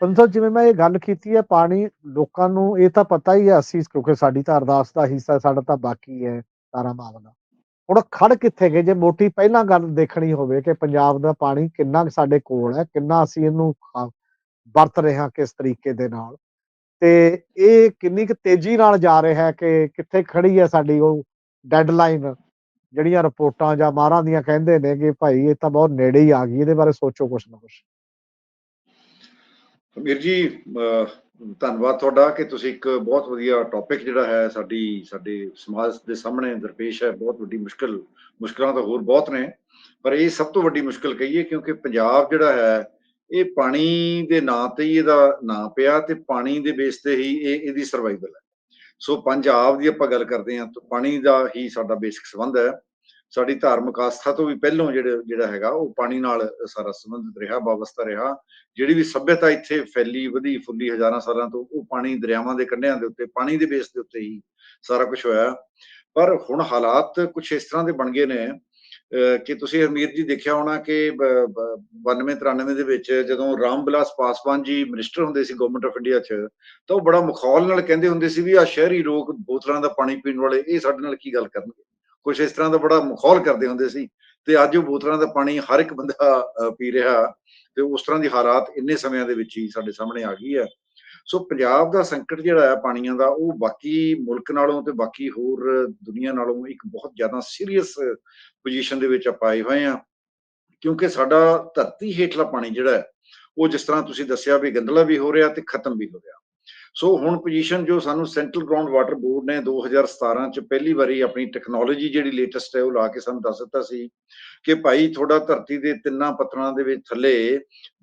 ਪੰਥ ਜਿਵੇਂ ਮੈਂ ਇਹ ਗੱਲ ਕੀਤੀ ਹੈ, ਪਾਣੀ ਲੋਕਾਂ ਨੂੰ, ਇਹ ਤਾਂ ਪਤਾ ਹੀ ਹੈ ਅਸੀਂ, ਕਿਉਂਕਿ ਸਾਡੀ ਤਾਂ ਅਰਦਾਸ ਦਾ ਹਿੱਸਾ ਸਾਡਾ ਤਾਂ ਬਾਕੀ ਹੈ, ਸਾਰਾ ਮਾਮਲਾ। ਹੁਣ ਖੜ ਕਿੱਥੇ ਗਏ? ਜੇ ਮੋਟੀ ਪਹਿਲਾਂ ਗੱਲ ਦੇਖਣੀ ਹੋਵੇ ਕਿ ਪੰਜਾਬ ਦਾ ਪਾਣੀ ਕਿੰਨਾ ਕੁ ਸਾਡੇ ਕੋਲ ਹੈ, ਕਿੰਨਾ ਅਸੀਂ ਇਹਨੂੰ ਵਰਤ ਰਹੇ ਹਾਂ ਕਿਸ ਤਰੀਕੇ ਦੇ ਨਾਲ। ਤੇ ਇਹ ਕਿੰਨੀ ਕੁ ਤੇਜ਼ੀ ਨਾਲ ਜਾ ਰਿਹਾ ਹੈ ਕਿ ਕਿੱਥੇ ਖੜੀ ਹੈ ਸਾਡੀ ਉਹ ਡੈਡਲਾਈਨ? ਜਿਹੜੀਆਂ ਰਿਪੋਰਟਾਂ ਜਾਂ ਮਾਰਾਂ ਦੀਆਂ ਕਹਿੰਦੇ ਨੇ ਕਿ ਭਾਈ ਇਹ ਤਾਂ ਬਹੁਤ ਨੇੜੇ ਹੀ ਆ ਗਈ, ਇਹਦੇ ਬਾਰੇ ਸੋਚੋ ਕੁਛ ਨਾ ਕੁਛ। ਵੀਰ ਜੀ ਧੰਨਵਾਦ ਤੁਹਾਡਾ ਕਿ ਤੁਸੀਂ ਇੱਕ ਬਹੁਤ ਵਧੀਆ ਟੌਪਿਕ ਜਿਹੜਾ ਹੈ ਸਾਡੀ, ਸਾਡੇ ਸਮਾਜ ਦੇ ਸਾਹਮਣੇ ਦਰਪੇਸ਼ ਹੈ। ਬਹੁਤ ਵੱਡੀ ਮੁਸ਼ਕਲ, ਮੁਸ਼ਕਲਾਂ ਤਾਂ ਹੋਰ ਬਹੁਤ ਨੇ, ਪਰ ਇਹ ਸਭ ਤੋਂ ਵੱਡੀ ਮੁਸ਼ਕਲ ਕਹੀਏ ਕਿਉਂਕਿ ਪੰਜਾਬ ਜਿਹੜਾ ਹੈ, ਇਹ ਪਾਣੀ ਦੇ ਨਾਂ ਤੇ ਹੀ ਇਹਦਾ ਨਾਂ ਪਿਆ ਤੇ ਪਾਣੀ ਦੇ ਬੇਸ ਤੇ ਹੀ ਇਹ, ਇਹਦੀ ਸਰਵਾਈਵਲ ਹੈ। ਸੋ ਪੰਜਾਬ ਦੀ ਆਪਾਂ ਗੱਲ ਕਰਦੇ ਹਾਂ, ਤਾਂ ਪਾਣੀ ਦਾ ਹੀ ਸਾਡਾ ਬੇਸਿਕ ਸੰਬੰਧ ਹੈ। ਸਾਡੀ ਧਾਰਮਿਕ ਆਸਥਾ ਤੋਂ ਵੀ ਪਹਿਲਾਂ ਜਿਹੜੇ, ਜਿਹੜਾ ਹੈਗਾ, ਉਹ ਪਾਣੀ ਨਾਲ ਸਾਰਾ ਸੰਬੰਧਿਤ ਰਿਹਾ ਵਾਬਸਤਾ ਰਿਹਾ। ਜਿਹੜੀ ਵੀ ਸਭਿਅਤਾ ਇੱਥੇ ਫੈਲੀ, ਵਧੀ, ਫੁੱਲੀ ਹਜ਼ਾਰਾਂ ਸਾਲਾਂ ਤੋਂ, ਉਹ ਪਾਣੀ ਦਰਿਆਵਾਂ ਦੇ ਕੰਢਿਆਂ ਦੇ ਉੱਤੇ, ਪਾਣੀ ਦੇ ਬੇਸ ਦੇ ਉੱਤੇ ਹੀ ਸਾਰਾ ਕੁਝ ਹੋਇਆ। ਪਰ ਹੁਣ ਹਾਲਾਤ ਕੁਝ ਇਸ ਤਰ੍ਹਾਂ ਦੇ ਬਣ ਗਏ ਨੇ, ਅਹ, ਕਿ ਤੁਸੀਂ ਹਰਮੀਤ ਜੀ ਦੇਖਿਆ ਹੋਣਾ ਕਿ 92 93 ਦੇ ਵਿੱਚ ਜਦੋਂ ਰਾਮ ਬਿਲਾਸ ਪਾਸਵਾਨ ਜੀ ਮਿਨਿਸਟਰ ਹੁੰਦੇ ਸੀ ਗਵਰਨਮੈਂਟ ਆਫ ਇੰਡੀਆ 'ਚ, ਤਾਂ ਉਹ ਬੜਾ ਮਖੌਲ ਨਾਲ ਕਹਿੰਦੇ ਹੁੰਦੇ ਸੀ ਵੀ ਆ ਸ਼ਹਿਰੀ ਲੋਕ ਬੋਤਲਾਂ ਦਾ ਪਾਣੀ ਪੀਣ ਵਾਲੇ, ਇਹ ਸਾਡੇ ਨਾਲ ਕੀ ਗੱਲ ਕਰਨਗੇ? ਕੁਝ ਇਸ ਤਰ੍ਹਾਂ ਦਾ ਬੜਾ ਮਖੌਲ ਕਰਦੇ ਹੁੰਦੇ ਸੀ ਤੇ ਅੱਜ ਉਹ ਬੋਤਲਾਂ ਦਾ ਪਾਣੀ ਹਰ ਇੱਕ ਬੰਦਾ ਪੀ ਰਿਹਾ ਤੇ ਉਸ ਤਰ੍ਹਾਂ ਦੀ ਹਾਲਾਤ ਇੰਨੇ ਸਮਿਆਂ ਦੇ ਵਿੱਚ ਹੀ ਸਾਡੇ ਸਾਹਮਣੇ ਆ ਗਈ ਹੈ। ਸੋ ਪੰਜਾਬ ਦਾ ਸੰਕਟ ਜਿਹੜਾ ਹੈ ਪਾਣੀਆਂ ਦਾ, ਉਹ ਬਾਕੀ ਮੁਲਕ ਨਾਲੋਂ ਤੇ ਬਾਕੀ ਹੋਰ ਦੁਨੀਆ ਨਾਲੋਂ ਇੱਕ ਬਹੁਤ ਜ਼ਿਆਦਾ ਸੀਰੀਅਸ ਪੋਜੀਸ਼ਨ ਦੇ ਵਿੱਚ ਆਪਾਂ ਆਏ ਹੋਏ ਆ ਕਿਉਂਕਿ ਸਾਡਾ ਧਰਤੀ ਹੇਠਲਾ ਪਾਣੀ ਜਿਹੜਾ ਹੈ, ਉਹ ਜਿਸ ਤਰ੍ਹਾਂ ਤੁਸੀਂ ਦੱਸਿਆ ਵੀ ਗੰਦਲਾ ਵੀ ਹੋ ਰਿਹਾ ਤੇ ਖਤਮ ਵੀ ਹੋ ਰਿਹਾ। ਸੋ ਹੁਣ ਪੋਜੀਸ਼ਨ ਜੋ ਸਾਨੂੰ ਸੈਂਟਰਲ ਗਰਾਊਂਡ ਵਾਟਰ ਬੋਰਡ ਨੇ 2017 ਚ ਪਹਿਲੀ ਵਾਰੀ ਆਪਣੀ ਟੈਕਨੋਲੋਜੀ ਜਿਹੜੀ ਲੇਟੈਸਟ ਹੈ ਉਹ ਲਾ ਕੇ ਸਾਨੂੰ ਦੱਸ ਦਿੱਤਾ ਸੀ ਕਿ ਭਾਈ ਤੁਹਾਡਾ ਧਰਤੀ ਦੇ ਤਿੰਨਾਂ ਪੱਤਰਾਂ ਦੇ ਵਿੱਚ ਥੱਲੇ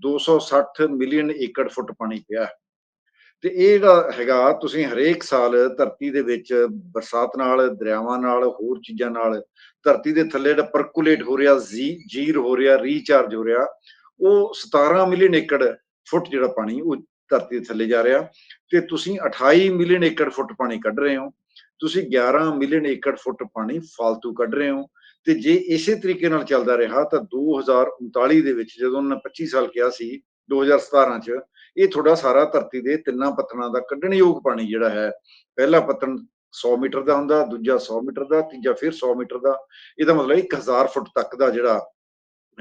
260 ਮਿਲੀਅਨ ਏਕੜ ਫੁੱਟ ਪਾਣੀ ਪਿਆ ਹੈ। ਤੇ ਇਹ ਜਿਹੜਾ ਹੈਗਾ, ਤੁਸੀਂ ਹਰੇਕ ਸਾਲ ਧਰਤੀ ਦੇ ਵਿੱਚ ਬਰਸਾਤ ਨਾਲ, ਦਰਿਆਵਾਂ ਨਾਲ, ਹੋਰ ਚੀਜ਼ਾਂ ਨਾਲ ਧਰਤੀ ਦੇ ਥੱਲੇ ਜਿਹੜਾ ਪਰਕੂਲੇਟ ਹੋ ਰਿਹਾ ਜੀ ਜੀਰ ਹੋ ਰਿਹਾ ਰੀਚਾਰਜ ਹੋ ਰਿਹਾ, ਉਹ 17 ਮਿਲੀਅਨ ਏਕੜ ਫੁੱਟ ਜਿਹੜਾ ਪਾਣੀ, ਉਹ ਧਰਤੀ ਦੇ ਥੱਲੇ ਜਾ ਰਿਹਾ। ਤੇ ਤੁਸੀਂ 28 ਮਿਲੀਅਨ ਏਕੜ ਫੁੱਟ ਪਾਣੀ ਕੱਢ ਰਹੇ ਹੋ। ਤੁਸੀਂ 11 ਮਿਲੀਅਨ ਏਕੜ ਫੁੱਟ ਪਾਣੀ ਫालतू ਕੱਢ ਰਹੇ ਹੋ। ਤੇ ਜੇ ਇਸੇ ਤਰੀਕੇ ਨਾਲ ਚੱਲਦਾ ਰਿਹਾ ਤਾਂ 2039 ਦੇ ਵਿੱਚ ਜਦੋਂ ਉਹਨਾਂ 25 ਸਾਲ ਕਿਹਾ ਸੀ 2017 ਚ, ਇਹ ਤੁਹਾਡਾ ਸਾਰਾ ਧਰਤੀ ਦੇ ਤਿੰਨਾਂ ਪੱਤਣਾਂ ਦਾ ਕੱਢਣ ਯੋਗ ਪਾਣੀ ਜਿਹੜਾ ਹੈ, ਪਹਿਲਾ ਪੱਤਣ 100 ਮੀਟਰ ਦਾ ਹੁੰਦਾ, ਦੂਜਾ 100 ਮੀਟਰ ਦਾ, ਤੀਜਾ ਫਿਰ 100 ਮੀਟਰ ਦਾ। ਇਹਦਾ ਮਤਲਬ 1000 ਫੁੱਟ ਤੱਕ ਦਾ ਜਿਹੜਾ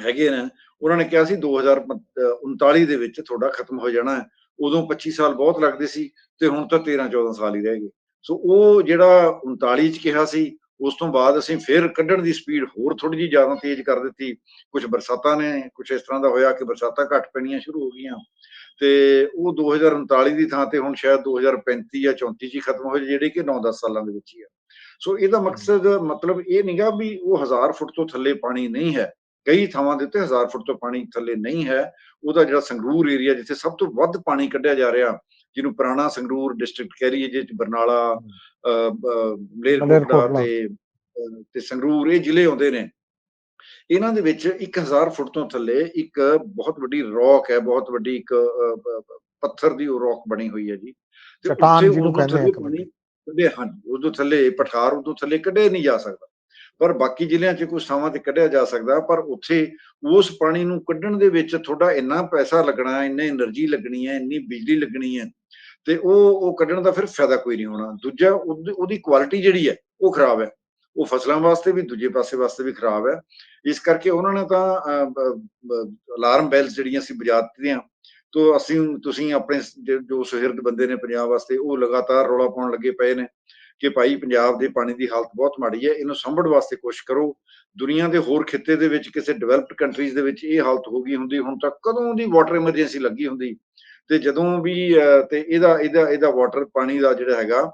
ਹੈਗੇ ਨੇ, ਉਹਨਾਂ ਨੇ ਕਿਹਾ ਸੀ 2039 ਦੇ ਵਿੱਚ ਤੁਹਾਡਾ ਖਤਮ ਹੋ ਜਾਣਾ ਹੈ। ਉਦੋਂ 25 ਸਾਲ ਬਹੁਤ ਲੱਗਦੇ ਸੀ ਤੇ ਹੁਣ ਤਾਂ 13 14 ਸਾਲ ਹੀ ਰਹਿ ਗਏ। ਸੋ ਉਹ ਜਿਹੜਾ 39 ਚ ਕਿਹਾ ਸੀ, ਉਸ ਤੋਂ ਬਾਅਦ ਅਸੀਂ ਫਿਰ ਕੱਢਣ ਦੀ ਸਪੀਡ ਹੋਰ ਥੋੜੀ ਜਿਹੀ ਜ਼ਿਆਦਾ ਤੇਜ਼ ਕਰ ਦਿੱਤੀ। ਕੁਝ ਬਰਸਾਤਾਂ ਨੇ ਕੁਝ ਇਸ ਤਰ੍ਹਾਂ ਦਾ ਹੋਇਆ ਕਿ ਬਰਸਾਤਾਂ ਘੱਟ ਪੈਣੀਆਂ ਸ਼ੁਰੂ ਹੋ ਗਈਆਂ। ਤੇ ਉਹ 2039 ਦੀ ਥਾਂ ਤੇ ਹੁਣ ਸ਼ਾਇਦ 2035 ਜਾਂ 34 ਚ ਹੀ ਖਤਮ ਹੋ ਜਾਏ ਜਿਹੜੇ ਕਿ 9-10 ਸਾਲਾਂ ਦੇ ਵਿੱਚ ਹੀ ਆ। ਸੋ ਇਹਦਾ ਮਕਸਦ ਮਤਲਬ ਇਹ ਨਹੀਂਗਾ ਵੀ ਉਹ 1000 ਫੁੱਟ ਤੋਂ ਥੱਲੇ ਪਾਣੀ ਨਹੀਂ ਹੈ। ਕਈ ਥਾਵਾਂ ਦੇ ਉੱਤੇ 1000 ਫੁੱਟ ਤੋਂ ਪਾਣੀ ਥੱਲੇ ਨਹੀਂ ਹੈ। ਉਹਦਾ ਜਿਹੜਾ ਸੰਗਰੂਰ ਏਰੀਆ ਜਿੱਥੇ ਸਭ ਤੋਂ ਵੱਧ ਪਾਣੀ ਕੱਢਿਆ ਜਾ ਰਿਹਾ ਜਿਹਨੂੰ ਪੁਰਾਣਾ ਸੰਗਰੂਰ ਡਿਸਟ੍ਰਿਕਟ ਕਹਿ ਰਹੀਏ ਜਿਹ 'ਚ ਬਰਨਾਲਾ ਮਲੇਰਕੋਟਲਾ। ਤੇ ਤੇ ਸੰਗਰੂਰ ਇਹ ਜ਼ਿਲ੍ਹੇ ਆਉਂਦੇ ਨੇ। ਇਹਨਾਂ ਦੇ ਵਿੱਚ 1000 ਫੁੱਟ ਤੋਂ ਥੱਲੇ ਇੱਕ ਬਹੁਤ ਵੱਡੀ ਰੌਕ ਹੈ ਬਹੁਤ ਵੱਡੀ ਇੱਕ ਪੱਥਰ ਦੀ ਉਹ ਰੌਕ ਬਣੀ ਹੋਈ ਹੈ ਜੀ। ਤੇ ਚਟਾਨ ਉੱਥੇ ਜਿਹਨੂੰ ਕਹਿੰਦੇ ਹਨ। ਉਦੋਂ ਥੱਲੇ ਪਠਾਰ ਉਦੋਂ ਥੱਲੇ ਕੱਢਿਆ ਨਹੀਂ ਜਾ ਸਕਦਾ। ਪਰ ਬਾਕੀ ਜ਼ਿਲ੍ਹਿਆਂ 'ਚ ਕੁਝ ਥਾਵਾਂ ਤੇ ਕੱਢਿਆ ਜਾ ਸਕਦਾ, ਪਰ ਉੱਥੇ ਉਸ ਪਾਣੀ ਨੂੰ ਕੱਢਣ ਦੇ ਵਿੱਚ ਤੁਹਾਡਾ ਇੰਨਾ ਪੈਸਾ ਲੱਗਣਾ, ਇੰਨੀ એનર્ਜੀ ਲੱਗਣੀ ਹੈ, ਇੰਨੀ ਬਿਜਲੀ ਲੱਗਣੀ ਹੈ, ਤੇ ਉਹ ਉਹ ਕੱਢਣ ਦਾ ਫਿਰ ਫਾਇਦਾ ਕੋਈ ਨਹੀਂ ਹੋਣਾ। ਦੂਜਾ, ਉਹਦੀ ਕੁਆਲਿਟੀ ਜਿਹੜੀ ਹੈ, ਉਹ ਖਰਾਬ ਹੈ। ਉਹ ਫਸਲਾਂ ਵਾਸਤੇ ਵੀ, ਦੂਜੇ ਪਾਸੇ ਵਾਸਤੇ ਵੀ ਖਰਾਬ ਹੈ। ਇਸ ਕਰਕੇ ਉਹਨਾਂ ਨੇ ਤਾਂ ਅਲਾਰਮ ਬੈਲਸ ਜਿਹੜੀਆਂ ਸੀ ਵਜਾ ਦਿੱਤੀਆਂ, ਤੋਂ ਅਸੀਂ, ਤੁਸੀਂ ਆਪਣੇ ਜੋ ਸੁਹਿਰਦ ਬੰਦੇ ਨੇ ਪੰਜਾਬ ਵਾਸਤੇ, ਉਹ ਲਗਾਤਾਰ ਰੌਲਾ ਪਾਉਣ ਲੱਗੇ ਪਏ ਨੇ। ਕਿ ਭਾਈ ਪੰਜਾਬ ਦੇ ਪਾਣੀ ਦੀ ਹਾਲਤ ਬਹੁਤ ਮਾੜੀ ਹੈ ਇਹਨੂੰ ਸੰਭੜ ਵਾਸਤੇ ਕੋਸ਼ਿਸ਼ ਕਰੋ। ਦੁਨੀਆ ਦੇ ਹੋਰ ਖਿੱਤੇ ਦੇ ਵਿੱਚ ਕਿਸੇ ਡਿਵੈਲਪਡ ਕੰਟਰੀਜ਼ ਦੇ ਵਿੱਚ ਇਹ ਹਾਲਤ ਹੋ ਗਈ ਹੁੰਦੀ ਹੁਣ ਤੱਕ ਕਦੋਂ ਦੀ ਵਾਟਰ ਐਮਰਜੈਂਸੀ ਲੱਗੀ ਹੁੰਦੀ? ਤੇ ਜਦੋਂ ਵੀ ਅਹ, ਤੇ ਇਹਦਾ ਇਹਦਾ ਇਹਦਾ ਵਾਟਰ ਪਾਣੀ ਦਾ ਜਿਹੜਾ ਹੈਗਾ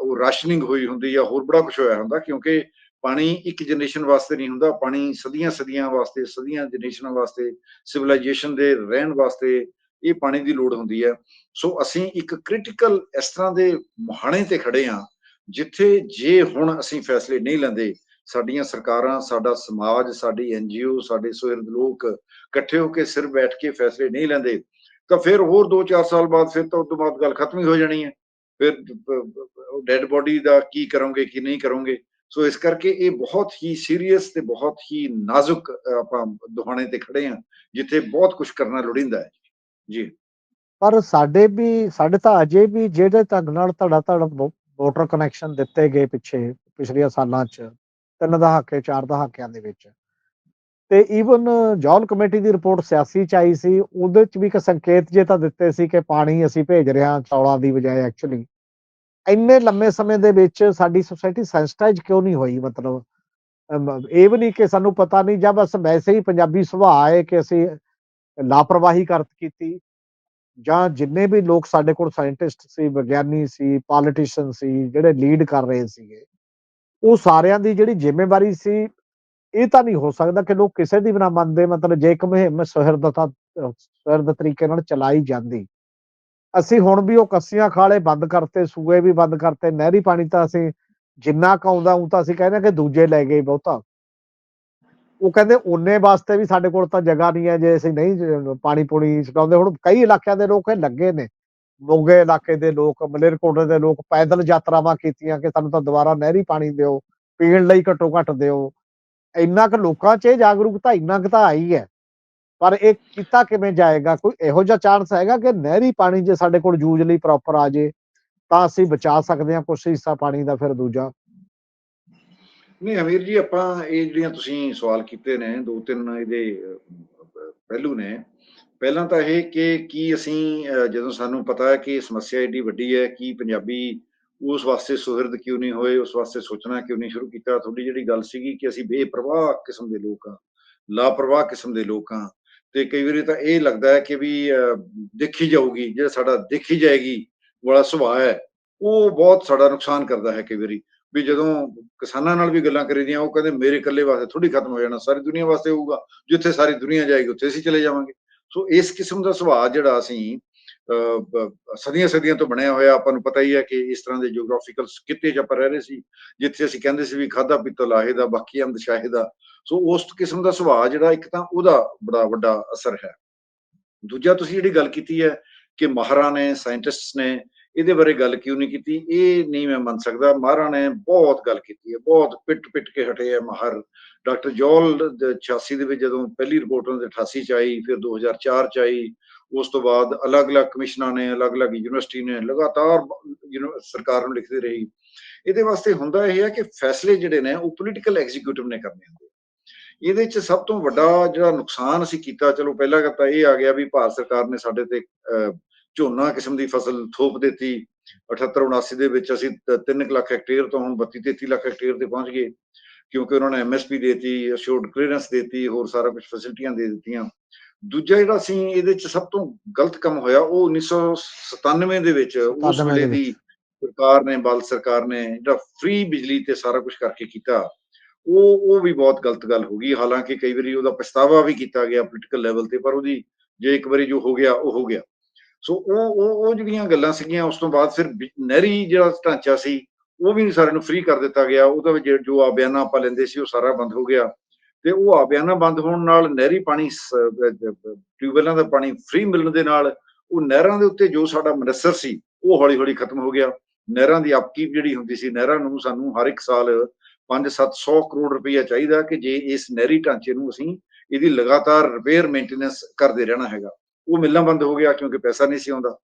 ਉਹ ਰਾਸ਼ਨਿੰਗ ਹੋਈ ਹੁੰਦੀ ਜਾਂ ਹੋਰ ਬੜਾ ਕੁਝ ਹੋਇਆ ਹੁੰਦਾ ਕਿਉਂਕਿ ਪਾਣੀ ਇੱਕ ਜਨਰੇਸ਼ਨ ਵਾਸਤੇ ਨਹੀਂ ਹੁੰਦਾ ਪਾਣੀ ਸਦੀਆਂ ਸਦੀਆਂ ਵਾਸਤੇ ਸਦੀਆਂ ਜਨਰੇਸ਼ਨਾਂ ਵਾਸਤੇ ਸਿਵਲਾਈਜੇਸ਼ਨ ਦੇ ਰਹਿਣ ਵਾਸਤੇ ਇਹ ਪਾਣੀ ਦੀ ਲੋੜ ਹੁੰਦੀ ਹੈ। ਸੋ ਅਸੀਂ ਇੱਕ ਕ੍ਰਿਟੀਕਲ ਇਸ ਤਰ੍ਹਾਂ ਦੇ ਮੁਹਾਣੇ ਤੇ ਖੜੇ ਆ ਜਿੱਥੇ ਜੇ ਹੁਣ ਅਸੀਂ ਫੈਸਲੇ ਨਹੀਂ ਲੈਂਦੇ, ਸਾਡੀਆਂ ਸਰਕਾਰਾਂ, ਸਾਡਾ ਸਮਾਜ, ਸਾਡੀ ਐਨਜੀਓ ਸਾਡੇ ਸੁਹਿਰਦ ਲੋਕ ਇਕੱਠੇ ਹੋ ਕੇ ਸਿਰ ਬੈਠ ਕੇ ਫੈਸਲੇ ਨਹੀਂ ਲੈਂਦੇ, ਤਾਂ ਫਿਰ ਹੋਰ 2-4 ਸਾਲ ਬਾਅਦ ਫਿਰ ਤਾਂ ਉਸ ਬਾਅਦ ਗੱਲ ਖਤਮ ਹੀ ਹੋ ਜਾਣੀ ਹੈ। ਫਿਰ ਡੈੱਡ ਬੋਡੀ ਦਾ ਕੀ ਕਰੋਗੇ, ਕੀ ਨਹੀਂ ਕਰੋਗੇ? ਸੋ ਇਸ ਕਰਕੇ ਇਹ ਬਹੁਤ ਹੀ ਸੀਰੀਅਸ ਤੇ ਬਹੁਤ ਹੀ ਨਾਜ਼ੁਕ ਆਪਾਂ ਦੁਹਾਣੇ ਤੇ ਖੜੇ ਆ ਜਿੱਥੇ ਬਹੁਤ ਕੁਝ ਕਰਨਾ ਲੋੜੀਂਦਾ ਹੈ। ਜੀ। ਪਰ ਸਾਡੇ ਵੀ, ਸਾਡੇ ਤਾਂ ਅਜੇ ਵੀ ਜਿਹੜੇ ਢੰਗ ਨਾਲ ਧੜਾ ਧੜ ਵਾਟਰ ਕਨੈਕਸ਼ਨ ਦਿੱਤੇ ਗਏ ਪਿੱਛੇ ਪਿਛਲੀਆਂ ਸਾਲਾਂ 'ਚ, ਤਿੰਨ ਦਹਾਕੇ, ਚਾਰ ਦਹਾਕਿਆਂ ਦੇ ਵਿੱਚ। ਤੇ ਈਵਨ ਜੌਨ ਕਮੇਟੀ ਦੀ ਰਿਪੋਰਟ ਸਿਆਸੀ 'ਚ ਆਈ ਸੀ, ਉਹਦੇ 'ਚ ਵੀ ਇੱਕ ਸੰਕੇਤ ਜੇ ਤਾਂ ਦਿੱਤੇ ਸੀ ਕਿ ਪਾਣੀ ਅਸੀਂ ਭੇਜ ਰਹੇ ਹਾਂ ਚੌਲਾਂ ਦੀ ਬਜਾਏ ਐਕਚੁਅਲੀ ਇੰਨੇ ਲੰਮੇ ਸਮੇਂ ਦੇ ਵਿੱਚ ਸਾਡੀ ਸੋਸਾਇਟੀ ਸੈਂਸਿਟਾਈਜ਼ ਕਿਉਂ ਨਹੀਂ ਹੋਈ? ਮਤਲਬ ਇਹ ਵੀ ਨਹੀਂ ਕਿ ਸਾਨੂੰ ਪਤਾ ਨਹੀਂ ਜਾਂ ਬਸ ਵੈਸੇ ਹੀ ਪੰਜਾਬੀ ਸੁਭਾਅ ਹੈ ਕਿ ਅਸੀਂ ਲਾਪਰਵਾਹੀ ਕਰ ਕੀਤੀ। ਜਾਂ ਜਿੰਨੇ ਵੀ ਲੋਕ ਸਾਡੇ ਕੋਲ ਸਾਇੰਟਿਸਟ ਸੀ, ਵਿਗਿਆਨੀ ਸੀ ਪੋਲੀਟੀਸ਼ੀਅਨ ਸੀ, ਜਿਹੜੇ ਲੀਡ ਕਰ ਰਹੇ ਸੀਗੇ, ਉਹ ਸਾਰਿਆਂ ਦੀ ਜਿਹੜੀ ਜ਼ਿੰਮੇਵਾਰੀ ਸੀ, ਇਹ ਤਾਂ ਨਹੀਂ ਹੋ ਸਕਦਾ ਕਿ ਲੋਕ ਕਿਸੇ ਦੀ ਵੀ ਨਾ ਮੰਨਦੇ, ਮਤਲਬ ਜੇ ਇੱਕ ਮੁਹਿੰਮ ਸੁਹਿਰਦਤਾ ਅਹ ਸੁਹਿਰਦ ਤਰੀਕੇ ਨਾਲ ਚਲਾਈ ਜਾਂਦੀ। ਅਸੀਂ ਹੁਣ ਵੀ ਉਹ ਕੱਸੀਆਂ ਖਾਲੇ ਬੰਦ ਕਰਤੇ, ਸੂਏ ਵੀ ਬੰਦ ਕਰਤੇ, ਨਹਿਰੀ ਪਾਣੀ ਤਾਂ ਅਸੀਂ ਜਿੰਨਾ ਕੁ ਆਉਂਦਾ ਉਹ ਤਾਂ ਅਸੀਂ ਕਹਿੰਦੇ ਹਾਂ ਕਿ ਦੂਜੇ ਲੈ ਗਏ ਬਹੁਤਾ। ਉਹ ਕਹਿੰਦੇ ਓਨੇ ਵਾਸਤੇ ਵੀ ਸਾਡੇ ਕੋਲ ਤਾਂ ਜਗ੍ਹਾ ਨਹੀਂ ਹੈ, ਜੇ ਅਸੀਂ ਨਹੀਂ ਪਾਣੀ ਪੂਣੀ ਛਕਾਉਂਦੇ, ਹੁਣ ਕਈ ਇਲਾਕਿਆਂ ਦੇ ਲੋਕ ਇਹ ਲੱਗੇ ਨੇ। ਮੋਗੇ ਇਲਾਕੇ ਦੇ ਲੋਕ, ਮਲੇਰਕੋਟਲੇ ਦੇ ਲੋਕ ਪੈਦਲ ਯਾਤਰਾਵਾਂ ਕੀਤੀਆਂ ਕਿ ਸਾਨੂੰ ਤਾਂ ਦੁਬਾਰਾ ਨਹਿਰੀ ਪਾਣੀ ਦਿਓ, ਪੀਣ ਲਈ ਘੱਟੋ ਘੱਟ ਦਿਓ। ਇੰਨਾ ਕੁ ਲੋਕਾਂ 'ਚ ਇਹ ਜਾਗਰੂਕਤਾ ਇੰਨਾ ਕੁ ਤਾਂ ਆਈ ਹੈ। ਪਰ ਇਹ ਕੀਤਾ ਕਿਵੇਂ ਜਾਏਗਾ? ਕੋਈ ਇਹੋ ਜਿਹਾ ਚਾਂਸ ਹੈਗਾ ਕਿ ਨਹਿਰੀ ਪਾਣੀ ਜੇ ਸਾਡੇ ਕੋਲ ਯੂਜ਼ ਲਈ ਪ੍ਰੋਪਰ ਆ ਜੇ, ਤਾਂ ਅਸੀਂ ਬਚਾ ਸਕਦੇ ਹਾਂ ਕੁਛ ਹਿੱਸਾ ਪਾਣੀ ਦਾ ਫਿਰ ਦੂਜਾ। ਨਹੀਂ ਅਮੀਰ ਜੀ ਆਪਾਂ ਇਹ ਜਿਹੜੀਆਂ ਤੁਸੀਂ ਸਵਾਲ ਕੀਤੇ ਨੇ ਦੋ ਤਿੰਨ ਇਹਦੇ ਪਹਿਲੂ ਨੇ। ਪਹਿਲਾਂ ਤਾਂ ਇਹ ਕਿ ਕੀ ਅਸੀਂ ਜਦੋਂ ਸਾਨੂੰ ਪਤਾ ਹੈ ਕਿ ਸਮੱਸਿਆ ਏਡੀ ਵੱਡੀ ਹੈ ਕਿ ਪੰਜਾਬੀ ਉਸ ਵਾਸਤੇ ਸੁਹਿਰਦ ਕਿਉਂ ਨਹੀਂ ਹੋਏ ਉਸ ਵਾਸਤੇ ਸੋਚਣਾ ਕਿਉਂ ਨਹੀਂ ਸ਼ੁਰੂ ਕੀਤਾ? ਤੁਹਾਡੀ ਜਿਹੜੀ ਗੱਲ ਸੀਗੀ ਕਿ ਅਸੀਂ ਬੇਪਰਵਾਹ ਕਿਸਮ ਦੇ ਲੋਕ ਹਾਂ ਲਾਪਰਵਾਹ ਕਿਸਮ ਦੇ ਲੋਕ ਹਾਂ ਤੇ ਕਈ ਵਾਰੀ ਤਾਂ ਇਹ ਲੱਗਦਾ ਹੈ ਕਿ ਵੀ ਅਹ, ਦੇਖੀ ਜਾਊਗੀ ਜਿਹੜਾ ਸਾਡਾ ਦੇਖੀ ਜਾਏਗੀ ਵਾਲਾ ਸੁਭਾਅ ਹੈ ਉਹ ਬਹੁਤ ਸਾਡਾ ਨੁਕਸਾਨ ਕਰਦਾ ਹੈ ਕਈ ਵਾਰੀ। ਵੀ ਜਦੋਂ ਕਿਸਾਨਾਂ ਨਾਲ ਵੀ ਗੱਲਾਂ ਕਰੀਦੀਆਂ ਉਹ ਕਹਿੰਦੇ ਮੇਰੇ ਇਕੱਲੇ ਵਾਸਤੇ ਥੋੜੀ ਖਤਮ ਹੋ ਜਾਣਾ ਸਾਰੀ ਦੁਨੀਆ ਵਾਸਤੇ ਹੋਊਗਾ ਜਿੱਥੇ ਸਾਰੀ ਦੁਨੀਆ ਜਾਏਗੀ ਉੱਥੇ ਅਸੀਂ ਚਲੇ ਜਾਵਾਂਗੇ। ਸੋ ਇਸ ਕਿਸਮ ਦਾ ਸੁਭਾਅ ਜਿਹੜਾ ਅਸੀਂ ਅਹ, ਸਦੀਆਂ ਸਦੀਆਂ ਤੋਂ ਬਣਿਆ ਹੋਇਆ ਆਪਾਂ ਨੂੰ ਪਤਾ ਹੀ ਹੈ ਕਿ ਇਸ ਤਰ੍ਹਾਂ ਦੇ ਜੀਓਗ੍ਰਾਫੀਕਲ ਕਿਤੇ 'ਚ ਆਪਾਂ ਰਹਿ ਰਹੇ ਸੀ ਜਿੱਥੇ ਅਸੀਂ ਕਹਿੰਦੇ ਸੀ ਵੀ ਖਾਦਾ ਪੀਤਾ ਲਾਹੇ ਦਾ ਬਾਕੀ ਅੰਦ ਸ਼ਾਹੇ ਦਾ। ਸੋ ਉਸ ਕਿਸਮ ਦਾ ਸੁਭਾਅ ਜਿਹੜਾ ਇੱਕ ਤਾਂ ਉਹਦਾ ਬੜਾ ਵੱਡਾ ਅਸਰ ਹੈ। ਦੂਜਾ ਤੁਸੀਂ ਜਿਹੜੀ ਗੱਲ ਕੀਤੀ ਹੈ ਕਿ ਮਾਹਰਾਂ ਨੇ ਸਾਇੰਟਿਸਟਸ ਨੇ ਇਹਦੇ ਬਾਰੇ ਗੱਲ ਕਿਉਂ ਨਹੀਂ ਕੀਤੀ? ਇਹ ਨਹੀਂ ਮੈਂ ਮੰਨ ਸਕਦਾ। ਮਾਹਰਾਂ ਨੇ ਬਹੁਤ ਗੱਲ ਕੀਤੀ ਹੈ। ਬਹੁਤ ਪਿੱਟ ਪਿੱਟ ਕੇ ਹਟੇ ਹੈ ਮਾਹਰ। ਡਾਕਟਰ ਜੋਲ ਦੇ 86 ਦੇ ਵਿੱਚ ਜਦੋਂ ਪਹਿਲੀ ਰਿਪੋਰਟ ਉਹਨਾਂ ਦੇ 88 ਚ ਆਈ ਫਿਰ 2004 ਚ ਆਈ ਉਸ ਤੋਂ ਬਾਅਦ ਅਲੱਗ-ਅਲੱਗ ਕਮਿਸ਼ਨਾਂ ਨੇ ਅਲੱਗ-ਅਲੱਗ ਯੂਨੀਵਰਸਿਟੀ ਨੇ ਲਗਾਤਾਰ ਯੂਨੀ- ਸਰਕਾਰ ਨੂੰ ਲਿਖਦੀ ਰਹੀ। ਇਹਦੇ ਵਾਸਤੇ ਹੁੰਦਾ ਇਹ ਹੈ ਕਿ ਫੈਸਲੇ ਜਿਹੜੇ ਨੇ ਉਹ ਪੋਲੀਟੀਕਲ ਐਗਜ਼ੀਕਿਊਟਿਵ ਨੇ ਕਰਨੇ ਹੁੰਦੇ। ਇਹਦੇ ਚ ਸਭ ਤੋਂ ਵੱਡਾ ਜਿਹੜਾ ਨੁਕਸਾਨ ਅਸੀਂ ਕੀਤਾ ਚਲੋ ਪਹਿਲਾ ਗੱਲ ਤਾਂ ਇਹ ਆ ਗਿਆ ਵੀ ਭਾਰਤ ਸਰਕਾਰ ਨੇ ਸਾਡੇ ਤੇ ਅਹ, ਝੋਨਾ ਕਿਸਮ ਦੀ ਫਸਲ ਥੋਪ ਦਿੱਤੀ 78 79 ਦੇ ਵਿੱਚ ਅਸੀਂ 3 ਲੱਖ ਹੈਕਟੇਅਰ ਤੋਂ ਹੁਣ 32 33 ਲੱਖ ਹੈਕਟੇਅਰ ਤੇ ਪਹੁੰਚ ਗਏ। ਕਿਉਂਕਿ ਉਹਨਾਂ ਨੇ ਐਮਐਸਪੀ ਦੇਤੀ ਅਸ਼ੋਰਡ ਕਲੀਅਰੈਂਸ ਦੇਤੀ ਹੋਰ ਸਾਰਾ ਕੁਝ ਫੈਸਿਲਿਟੀਆਂ ਦੇ ਦਿੱਤੀਆਂ। ਦੂਜਾ ਜਿਹੜਾ ਅਸੀਂ ਇਹਦੇ ਚ ਸਭ ਤੋਂ ਗਲਤ ਕੰਮ ਹੋਇਆ ਉਹ 1997 ਦੇ ਵਿੱਚ ਉਸ 97 ਵੇਲੇ ਦੇ ਦੀ ਸਰਕਾਰ ਨੇ ਬਾਲ ਸਰਕਾਰ ਨੇ ਜਿਹੜਾ ਫ੍ਰੀ ਬਿਜਲੀ ਤੇ ਸਾਰਾ ਕੁਝ ਕਰਕੇ ਕੀਤਾ ਉਹ ਉਹ ਵੀ ਬਹੁਤ ਗਲਤ ਗੱਲ ਹੋ ਗਈ। ਹਾਲਾਂਕਿ ਕਈ ਵਾਰੀ ਉਹਦਾ ਪਛਤਾਵਾ ਵੀ ਕੀਤਾ ਗਿਆ ਪੋਲੀਟੀਕਲ ਲੈਵਲ ਤੇ ਪਰ ਉਹਦੀ ਜੇ ਇੱਕ ਵਾਰੀ ਜੋ ਹੋ ਗਿਆ ਉਹ ਹੋ ਗਿਆ। ਸੋ ਉਹ ਉਹ ਉਹ ਜਿਹੜੀਆਂ ਗੱਲਾਂ ਸੀਗੀਆਂ, ਉਸ ਤੋਂ ਬਾਅਦ ਫਿਰ ਬਿ- ਨਹਿਰੀ ਜਿਹੜਾ ਢਾਂਚਾ ਸੀ, ਉਹ ਵੀ ਸਾਰਿਆਂ ਨੂੰ ਫ੍ਰੀ ਕਰ ਦਿੱਤਾ ਗਿਆ। ਉਹਦਾ ਵਿੱਚ ਜੋ ਆਬਿਆਨਾ ਆਪਾਂ ਲੈਂਦੇ ਸੀ, ਉਹ ਸਾਰਾ ਬੰਦ ਹੋ ਗਿਆ। ਤੇ ਉਹ ਆਬਿਆਨਾ ਬੰਦ ਹੋਣ ਨਾਲ ਨਹਿਰੀ ਪਾਣੀ ਟਿਊਬਵੈਲਾਂ ਦਾ ਪਾਣੀ ਫ੍ਰੀ ਮਿਲਣ ਦੇ ਨਾਲ, ਉਹ ਨਹਿਰਾਂ ਦੇ ਉੱਤੇ ਜੋ ਸਾਡਾ ਮਨਸਰ ਸੀ, ਉਹ ਹੌਲੀ ਹੌਲੀ ਖਤਮ ਹੋ ਗਿਆ। ਨਹਿਰਾਂ ਦੀ ਅਪਕੀਪ ਜਿਹੜੀ ਹੁੰਦੀ ਸੀ, ਨਹਿਰਾਂ ਨੂੰ ਸਾਨੂੰ ਹਰ ਇੱਕ ਸਾਲ 5-700 ਕਰੋੜ ਰੁਪਈਆ ਚਾਹੀਦਾ ਕਿ ਜੇ ਇਸ ਨਹਿਰੀ ਢਾਂਚੇ ਨੂੰ ਅਸੀਂ ਇਹਦੀ ਲਗਾਤਾਰ ਰਿਪੇਅਰ ਮੇਨਟੇਨੈਂਸ ਕਰਦੇ ਰਹਿਣਾ ਹੈਗਾ। ਉਹ ਮਿਲਣਾ ਬੰਦ ਹੋ ਗਿਆ ਕਿਉਂਕਿ ਪੈਸਾ ਨਹੀਂ ਸੀ ਆਉਂਦਾ।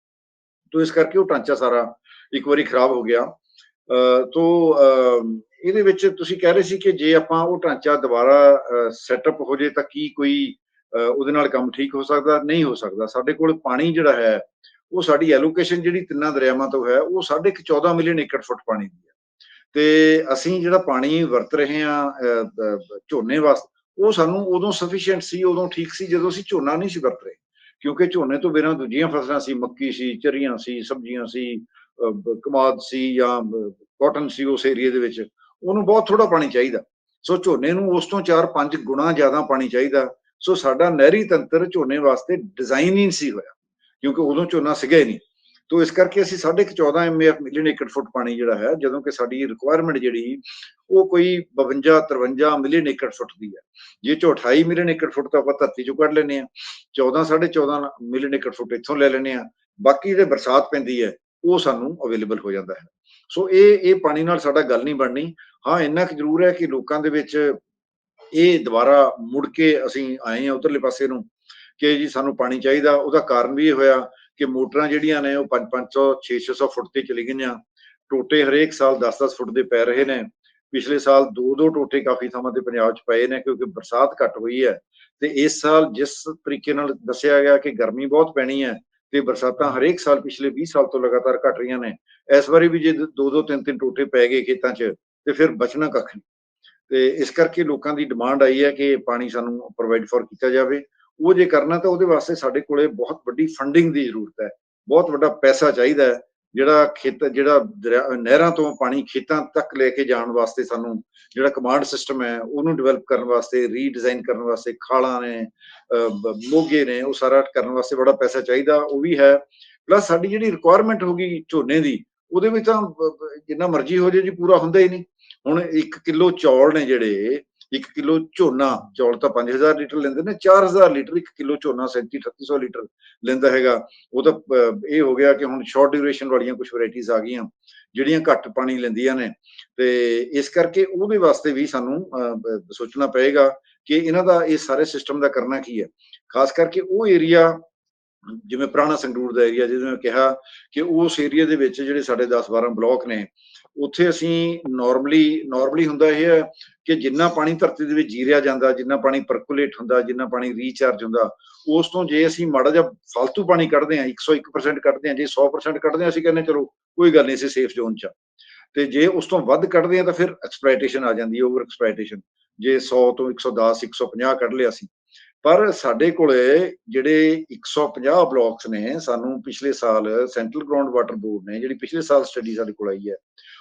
ਤੋ ਇਸ ਕਰਕੇ ਉਹ ਢਾਂਚਾ ਸਾਰਾ ਇੱਕ ਵਾਰੀ ਖਰਾਬ ਹੋ ਗਿਆ। ਅ, ਤੋ ਇਹਦੇ ਵਿੱਚ ਤੁਸੀਂ ਕਹਿ ਰਹੇ ਸੀ ਕਿ ਜੇ ਆਪਾਂ ਉਹ ਢਾਂਚਾ ਦੁਬਾਰਾ ਸੈਟਅਪ ਹੋ ਜੇ ਤਾਂ ਕੀ ਕੋਈ ਉਹਦੇ ਨਾਲ ਕੰਮ ਠੀਕ ਹੋ ਸਕਦਾ? ਨਹੀਂ ਹੋ ਸਕਦਾ। ਸਾਡੇ ਕੋਲ ਪਾਣੀ ਜਿਹੜਾ ਹੈ ਉਹ ਸਾਡੀ ਐਲੋਕੇਸ਼ਨ ਜਿਹੜੀ ਤਿੰਨਾਂ ਦਰਿਆਵਾਂ ਤੋਂ ਹੈ ਉਹ ਸਾਢੇ ਕੁ 14 ਮਿਲੀਅਨ ਏਕੜ ਫੁੱਟ ਪਾਣੀ ਦੀ ਹੈ। ਤੇ ਅਸੀਂ ਜਿਹੜਾ ਪਾਣੀ ਵਰਤ ਰਹੇ ਹਾਂ ਝੋਨੇ ਵਾਸਤੇ ਉਹ ਸਾਨੂੰ ਉਦੋਂ ਸਫੀਸ਼ੀਐਂਟ ਸੀ ਉਦੋਂ ਠੀਕ ਸੀ ਜਦੋਂ ਅਸੀਂ ਝੋਨਾ ਨਹੀਂ ਸੀ ਵਰਤ ਰਹੇ। ਕਿਉਂਕਿ ਝੋਨੇ ਤੋਂ ਬਿਨਾਂ ਦੂਜੀਆਂ ਫਸਲਾਂ ਸੀ, ਮੱਕੀ ਸੀ, ਚਰੀਆਂ ਸੀ, ਸਬਜ਼ੀਆਂ ਸੀ ਕਮਾਦ ਸੀ ਜਾਂ ਕਾਟਨ ਸੀ ਉਸ ਏਰੀਆ ਦੇ ਵਿੱਚ, ਉਹਨੂੰ ਬਹੁਤ ਥੋੜਾ ਪਾਣੀ ਚਾਹੀਦਾ। ਸੋ ਝੋਨੇ ਨੂੰ ਉਸ ਤੋਂ 4-5 ਗੁਣਾ ਜ਼ਿਆਦਾ ਪਾਣੀ ਚਾਹੀਦਾ। ਸੋ ਸਾਡਾ ਨਹਿਰੀ ਤੰਤਰ ਝੋਨੇ ਵਾਸਤੇ ਡਿਜ਼ਾਈਨ ਹੀ ਨਹੀਂ ਸੀ ਹੋਇਆ, ਕਿਉਂਕਿ ਉਦੋਂ ਝੋਨਾ ਸੀਗਾ ਹੀ ਨਹੀਂ। ਤੋ ਇਸ ਕਰਕੇ ਅਸੀਂ ਸਾਢੇ ਕੁ 14 ਐਮਏਐਫ ਮਿਲੀਅਨ ਏਕੜ ਫੁੱਟ ਪਾਣੀ ਜਿਹੜਾ ਹੈ, ਜਦੋਂ ਕਿ ਸਾਡੀ ਰਿਕੁਆਇਰਮੈਂਟ ਜਿਹੜੀ, ਉਹ ਕੋਈ 52 53 ਮਿਲੀਅਨ ਏਕੜ ਫੁੱਟ ਦੀ ਹੈ। ਜੇ ਚੋ 28 ਮਿਲੀਅਨ ਏਕੜ ਫੁੱਟ ਤਾਂ ਆਪਾਂ ਧਰਤੀ ਚੋਂ ਕੱਢ ਲੈਨੇ ਆ 14 14.5 ਮਿਲੀਅਨ ਏਕੜ ਫੁੱਟ ਇੱਥੋਂ ਲੈ ਲੈਨੇ ਆ ਬਾਕੀ ਜਿਹੜੇ ਬਰਸਾਤ ਪੈਂਦੀ ਹੈ, ਉਹ ਸਾਨੂੰ ਅਵੇਲੇਬਲ ਹੋ ਜਾਂਦਾ ਹੈ। ਸੋ ਇਹ ਇਹ ਪਾਣੀ ਨਾਲ ਸਾਡਾ ਗੱਲ ਨਹੀਂ ਬਣਨੀ। ਹਾਂ, ਇੰਨਾ ਕੁ ਜ਼ਰੂਰ ਹੈ ਕਿ ਲੋਕਾਂ ਦੇ ਵਿੱਚ ਇਹ ਦੁਬਾਰਾ ਮੁੜ ਕੇ ਅਸੀਂ ਆਏ ਆ ਉਧਰਲੇ ਪਾਸੇ ਨੂੰ ਕਿ ਜੀ ਸਾਨੂੰ ਪਾਣੀ ਚਾਹੀਦਾ। ਉਹਦਾ ਕਾਰਨ ਵੀ ਇਹ ਹੋਇਆ ਕਿ ਮੋਟਰਾਂ ਜਿਹੜੀਆਂ ਨੇ ਉਹ 5-500 600 ਫੁੱਟ ਤੇ ਚਲੀ ਗਈਆਂ। ਟੋਟੇ ਹਰੇਕ ਸਾਲ 10-10 ਫੁੱਟ ਦੇ ਪੈ ਰਹੇ ਨੇ। ਪਿਛਲੇ ਸਾਲ ਦੋ ਦੋ ਟੋਟੇ ਕਾਫੀ ਥਾਵਾਂ ਤੇ ਪੰਜਾਬ 'ਚ ਪਏ ਨੇ ਕਿਉਂਕਿ ਬਰਸਾਤ ਘੱਟ ਹੋਈ ਹੈ। ਤੇ ਇਸ ਸਾਲ ਜਿਸ ਤਰੀਕੇ ਨਾਲ ਦੱਸਿਆ ਗਿਆ ਕਿ ਗਰਮੀ ਬਹੁਤ ਪੈਣੀ ਹੈ ਤੇ ਬਰਸਾਤਾਂ ਹਰੇਕ ਸਾਲ ਪਿਛਲੇ 20 ਸਾਲ ਤੋਂ ਲਗਾਤਾਰ ਘਟ ਰਹੀਆਂ ਨੇ, ਇਸ ਵਾਰੀ ਵੀ ਜੇ ਦੋ ਦੋ, ਤਿੰਨ ਤਿੰਨ ਟੋਟੇ ਪੈ ਗਏ ਖੇਤਾਂ 'ਚ ਤੇ ਫਿਰ ਬਚਣਾ ਕੱਖ ਨਹੀਂ। ਤੇ ਇਸ ਕਰਕੇ ਲੋਕਾਂ ਦੀ ਡਿਮਾਂਡ ਆਈ ਹੈ ਕਿ ਪਾਣੀ ਸਾਨੂੰ ਪ੍ਰੋਵਾਈਡ ਫੋਰ ਕੀਤਾ ਜਾਵੇ। ਉਹ ਜੇ ਕਰਨਾ ਤਾਂ ਉਹਦੇ ਵਾਸਤੇ ਸਾਡੇ ਕੋਲੇ ਬਹੁਤ ਵੱਡੀ ਫੰਡਿੰਗ ਦੀ ਜ਼ਰੂਰਤ ਹੈ। ਬਹੁਤ ਵੱਡਾ ਪੈਸਾ ਚਾਹੀਦਾ ਹੈ, ਜਿਹੜਾ ਖੇਤ, ਜਿਹੜਾ ਨਹਿਰਾਂ ਤੋਂ ਪਾਣੀ ਖੇਤਾਂ ਤੱਕ ਲੈ ਕੇ ਜਾਣ ਵਾਸਤੇ ਸਾਨੂੰ ਜਿਹੜਾ ਕਮਾਂਡ ਸਿਸਟਮ ਹੈ, ਉਹਨੂੰ ਡਿਵੈਲਪ ਕਰਨ ਵਾਸਤੇ ਰੀਡਿਜ਼ਾਈਨ ਕਰਨ ਵਾਸਤੇ ਖਾਲਾਂ ਨੇ ਮੋਗੇ ਨੇ, ਉਹ ਸਾਰਾ ਕਰਨ ਵਾਸਤੇ ਬੜਾ ਪੈਸਾ ਚਾਹੀਦਾ, ਉਹ ਵੀ ਹੈ। ਪਲੱਸ ਸਾਡੀ ਜਿਹੜੀ ਰਿਕੁਆਇਰਮੈਂਟ ਹੋਗੀ ਝੋਨੇ ਦੀ, ਉਹਦੇ ਵਿੱਚ ਤਾਂ ਜਿੰਨਾ ਮਰਜ਼ੀ ਹੋ ਜੇ ਜੀ, ਪੂਰਾ ਹੁੰਦਾ ਹੀ ਨਹੀਂ। ਹੁਣ 1 ਕਿਲੋ ਚੌਲ ਨੇ ਜਿਹੜੇ 1 ਕਿਲੋ ਝੋਨਾ, ਚੌਲ ਤਾਂ 5000 ਲੀਟਰ ਲੈਂਦੇ ਨੇ 4000 ਲੀਟਰ 1 ਕਿਲੋ ਝੋਨਾ 37 3800 ਲੀਟਰ ਲੈਂਦਾ ਹੈਗਾ। ਉਹ ਤਾਂ ਇਹ ਹੋ ਗਿਆ ਕਿ ਹੁਣ ਸ਼ਾਰਟ ਡਿਊਰੇਸ਼ਨ ਵਾਲੀਆਂ ਕੁਝ ਵੈਰਾਈਟੀਆਂ ਆ ਗਈਆਂ, ਜਿਹੜੀਆਂ ਘੱਟ ਪਾਣੀ ਲੈਂਦੀਆਂ ਨੇ। ਤੇ ਇਸ ਕਰਕੇ ਉਹਦੇ ਵਾਸਤੇ ਵੀ ਸਾਨੂੰ ਸੋਚਣਾ ਪਏਗਾ ਕਿ ਇਹਨਾਂ ਦਾ, ਇਹ ਸਾਰੇ ਸਿਸਟਮ ਦਾ ਕਰਨਾ ਕੀ ਹੈ। ਖਾਸ ਕਰਕੇ ਉਹ ਏਰੀਆ ਜਿਵੇਂ ਪੁਰਾਣਾ ਸੰਗਰੂਰ ਦਾ ਏਰੀਆ ਜਿਹਦੇ ਮੈਂ ਕਿਹਾ ਕਿ ਉਸ ਏਰੀਆ ਦੇ ਵਿੱਚ ਜਿਹੜੇ ਸਾਡੇ 10 12 ਬਲਾਕ ਨੇ, ਉੱਥੇ ਅਸੀਂ ਨਾਰਮਲੀ ਨਾਰਮਲੀ ਹੁੰਦਾ ਇਹ ਹੈ ਕਿ ਜਿੰਨਾ ਪਾਣੀ ਧਰਤੀ ਦੇ ਵਿੱਚ ਜੀਰਿਆ ਜਾਂਦਾ, ਜਿੰਨਾ ਪਾਣੀ ਪਰਕੂਲੇਟ ਹੁੰਦਾ, ਜਿੰਨਾ ਪਾਣੀ ਰੀਚਾਰਜ ਹੁੰਦਾ, ਉਸ ਤੋਂ ਜੇ ਅਸੀਂ ਮਾੜਾ ਜਿਹਾ ਫालतू ਪਾਣੀ ਕੱਢਦੇ ਹਾਂ 101% ਕੱਢਦੇ ਹਾਂ, ਜੇ 100% ਕੱਢਦੇ ਹਾਂ, ਅਸੀਂ ਕਹਿੰਦੇ ਚਲੋ ਕੋਈ ਗੱਲ ਨਹੀਂ ਅਸੀਂ ਸੇਫ ਜ਼ੋਨ 'ਚ ਤੇ ਜੇ ਉਸ ਤੋਂ ਵੱਧ ਕੱਢਦੇ ਹਾਂ ਤਾਂ ਫਿਰ ਐਕਸਪਲੋਇਟੇਸ਼ਨ ਆ ਜਾਂਦੀ ਹੈ ਓਵਰ ਐਕਸਪਲੋਇਟੇਸ਼ਨ ਜੇ 100 ਤੋਂ 110 150 ਕੱਢ ਲਿਆ ਅਸੀਂ ਪਰ ਸਾਡੇ ਕੋਲੇ ਜਿਹੜੇ 150 ਬਲਾਕਸ ਨੇ, ਸਾਨੂੰ ਪਿਛਲੇ ਸਾਲ ਸੈਂਟਰਲ ਗਰਾਊਂਡ ਵਾਟਰ ਬੋਰਡ ਨੇ, ਜਿਹੜੀ ਪਿਛਲੇ ਸਾਲ ਸਟੱਡੀ ਸਾਡੇ ਕੋਲ ਆਈ ਹੈ,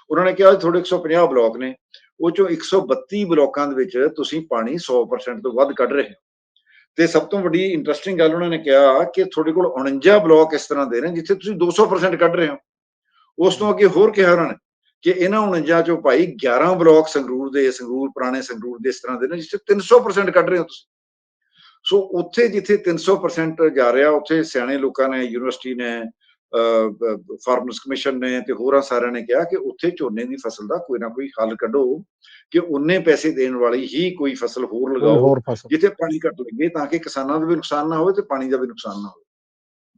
ਉਹਨਾਂ ਨੇ ਕਿਹਾ ਤੁਹਾਡੇ 150 ਬਲਾਕ ਨੇ, ਉਹ ਚੋਂ 132 ਬਲਾਕਾਂ ਦੇ ਵਿੱਚ ਤੁਸੀਂ ਪਾਣੀ 100% ਤੋਂ ਵੱਧ ਕੱਢ ਰਹੇ ਹੋ। ਤੇ ਸਭ ਤੋਂ ਵੱਡੀ ਇੰਟਰਸਟਿੰਗ ਗੱਲ ਉਹਨਾਂ ਨੇ ਕਿਹਾ ਕਿ ਤੁਹਾਡੇ ਕੋਲ 49 ਬਲਾਕ ਇਸ ਤਰ੍ਹਾਂ ਦੇ ਨੇ, ਜਿੱਥੇ ਤੁਸੀਂ 200% ਕੱਢ ਰਹੇ ਹੋ। ਉਸ ਤੋਂ ਅੱਗੇ ਹੋਰ ਕਿਹਾ ਉਹਨਾਂ ਨੇ ਕਿ ਇਹਨਾਂ 49 ਚੋਂ ਭਾਈ 11 ਬਲਾਕ ਸੰਗਰੂਰ ਦੇ, ਸੰਗਰੂਰ ਪੁਰਾਣੇ ਸੰਗਰੂਰ ਦੇ ਇਸ ਤਰ੍ਹਾਂ ਦੇ ਨੇ, ਜਿੱਥੇ 300% ਕੱਢ ਰਹੇ ਹੋ ਤੁਸੀਂ। ਸੋ ਉੱਥੇ ਜਿੱਥੇ 300% ਜਾ ਰਿਹਾ ਉੱਥੇ ਸਿਆਣੇ ਲੋਕਾਂ ਨੇ ਯੂਨੀਵਰਸਿਟੀ ਨੇ ਫਾਰਮਰਸ ਕਮਿਸ਼ਨ ਨੇ ਤੇ ਹੋਰਾਂ ਸਾਰਿਆਂ ਨੇ ਕਿਹਾ ਕਿ ਉੱਥੇ ਝੋਨੇ ਦੀ ਫਸਲ ਦਾ ਕੋਈ ਨਾ ਕੋਈ ਹੱਲ ਕੱਢੋ ਕਿ ਉਹਨੇ ਪੈਸੇ ਦੇਣ ਵਾਲੀ ਹੀ ਕੋਈ ਫਸਲ ਹੋਰ ਲਗਾਓ ਜਿੱਥੇ ਪਾਣੀ ਘੱਟ ਲੱਗੇ ਤਾਂ ਕਿ ਕਿਸਾਨਾਂ ਦਾ ਵੀ ਨੁਕਸਾਨ ਨਾ ਹੋਵੇ ਤੇ ਪਾਣੀ ਦਾ ਵੀ ਨੁਕਸਾਨ ਨਾ ਹੋਵੇ।